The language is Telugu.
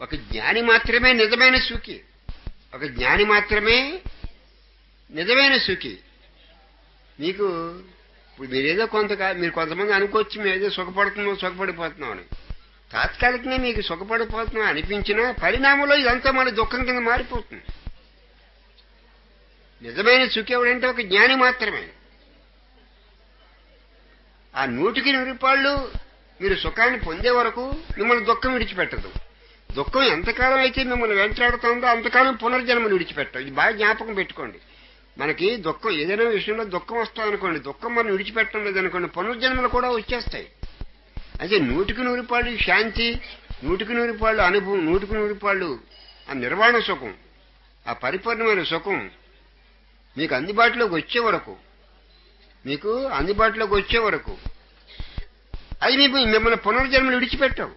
ఒక జ్ఞాని మాత్రమే నిజమైన సుఖి ఒక జ్ఞాని మాత్రమే నిజమైన సుఖి మీకు ఇప్పుడు మీరేదో కొంత మీరు కొంతమంది అనుకోవచ్చు మేమేదో సుఖపడుతున్నాం సుఖపడిపోతున్నాం అని తాత్కాలికంగా మీకు సుఖపడిపోతున్నాం అనిపించినా పరిణామంలో ఇదంతా మన దుఃఖం కింద మారిపోతుంది. నిజమైన సుఖి ఎవడంటే ఒక జ్ఞాని మాత్రమే. ఆ నూటికి నిరుపాళ్ళు మీరు సుఖాన్ని పొందే వరకు మిమ్మల్ని దుఃఖం విడిచిపెట్టదు. దుఃఖం ఎంతకాలం అయితే మిమ్మల్ని వెంటాడుతుందో అంతకాలం పునర్జన్మను విడిచిపెట్టాం. ఇది బాగా జ్ఞాపకం పెట్టుకోండి. మనకి దుఃఖం ఏదైనా విషయంలో దుఃఖం వస్తుంది అనుకోండి దుఃఖం మనం విడిచిపెట్టడం లేదనుకోండి పునర్జన్మలు కూడా వచ్చేస్తాయి. అయితే నూటికి నూరు పాళ్ళు శాంతి నూటికి నూరు పాళ్ళు అనుభవం నూటికి నూరు పాళ్ళు ఆ నిర్వాణ సుఖం ఆ పరిపూర్ణమైన సుఖం మీకు అందుబాటులోకి వచ్చే వరకు మీకు అందుబాటులోకి వచ్చే వరకు అది మీకు మిమ్మల్ని పునర్జన్మలు విడిచిపెట్టావు.